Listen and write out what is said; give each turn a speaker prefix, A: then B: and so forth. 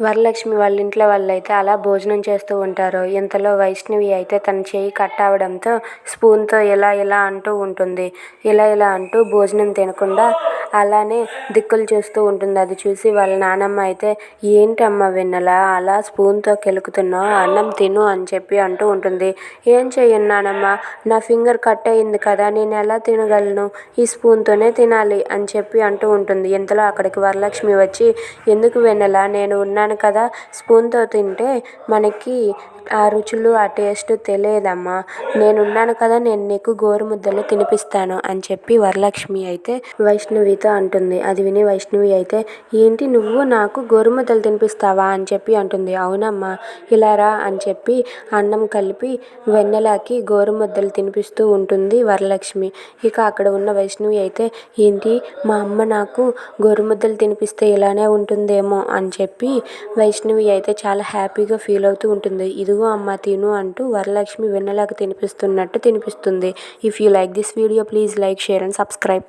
A: వరలక్ష్మి వాళ్ళ ఇంట్లో వాళ్ళైతే అలా భోజనం చేస్తూ ఉంటారు. ఇంతలో వైష్ణవి అయితే తన చేయి కట్ అవడంతో స్పూన్తో ఇలా ఇలా అంటూ ఉంటుంది. ఇలా ఇలా అంటూ భోజనం తినకుండా అలానే దిక్కులు చూస్తూ ఉంటుంది. అది చూసి వాళ్ళ నానమ్మ అయితే ఏంటమ్మా వెన్నెల? అలా స్పూన్తో కెలుకుతున్నావు అన్నం తిను అని చెప్పి అంటూ ఉంటుంది. ఏం చెయ్యను నానమ్మ నా ఫింగర్ కట్ అయింది కదా నేను ఎలా తినగలను? ఈ స్పూన్తోనే తినాలి అని చెప్పి అంటూ ఉంటుంది. ఇంతలో అక్కడికి వరలక్ష్మి వచ్చి ఎందుకు వెన్నెల? నేను ఉన్నాను కదా స్పూన్తో తింటే మనకి ఆ రుచులు ఆ టేస్ట్ తెలియదమ్మా. నేనున్నాను కదా నేను నీకు గోరుముద్దలు తినిపిస్తాను అని చెప్పి వరలక్ష్మి అయితే వైష్ణవితో అంటుంది. అది విని వైష్ణవి అయితే ఏంటి నువ్వు నాకు గోరుముద్దలు తినిపిస్తావా? అని చెప్పి అంటుంది. అవునమ్మా ఇలా రా అని చెప్పి అన్నం కలిపి వెన్నెలకి గోరుముద్దలు తినిపిస్తూ ఉంటుంది వరలక్ష్మి. ఇక అక్కడ ఉన్న వైష్ణవి అయితే ఏంటి మా అమ్మ నాకు గోరుముద్దలు తినిపిస్తే ఇలానే ఉంటుందేమో అని చెప్పి వైష్ణవి అయితే చాలా హ్యాపీగా ఫీల్ అవుతూ ఉంటుంది. ఇది ఇదిగో అమ్మ తిను అంటూ వరలక్ష్మి వెన్నెలకు తినిపిస్తున్నట్టు తినిపిస్తుంది. If you like this video please like share and subscribe